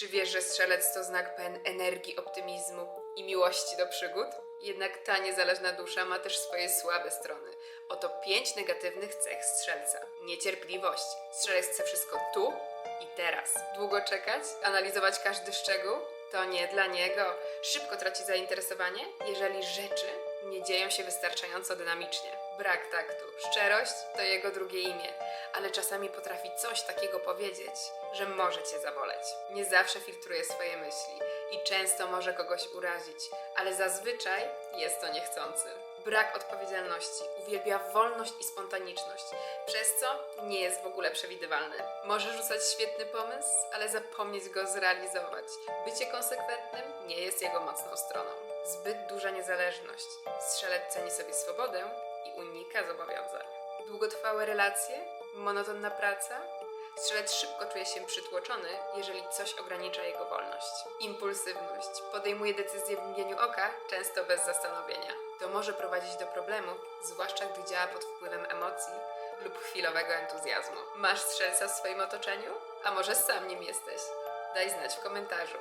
Czy wiesz, że strzelec to znak pełen energii, optymizmu i miłości do przygód? Jednak ta niezależna dusza ma też swoje słabe strony. Oto pięć negatywnych cech strzelca. Niecierpliwość. Strzelec chce wszystko tu i teraz. Długo czekać? Analizować każdy szczegół? To nie dla niego. Szybko traci zainteresowanie, jeżeli rzeczy nie dzieją się wystarczająco dynamicznie. Brak taktu. Szczerość to jego drugie imię, ale czasami potrafi coś takiego powiedzieć, że może cię zaboleć. Nie zawsze filtruje swoje myśli i często może kogoś urazić, ale zazwyczaj jest to niechcący. Brak odpowiedzialności, uwielbia wolność i spontaniczność, przez co nie jest w ogóle przewidywalny. Może rzucać świetny pomysł, ale zapomnieć go zrealizować. Bycie konsekwentnym nie jest jego mocną stroną. Zbyt duża niezależność. Strzelec ceni sobie swobodę i unika zobowiązań. Długotrwałe relacje, monotonna praca. Strzelec szybko czuje się przytłoczony, jeżeli coś ogranicza jego wolność. Impulsywność. Podejmuje decyzje w mgnieniu oka, często bez zastanowienia. To może prowadzić do problemów, zwłaszcza gdy działa pod wpływem emocji lub chwilowego entuzjazmu. Masz strzelca w swoim otoczeniu? A może sam nim jesteś? Daj znać w komentarzu.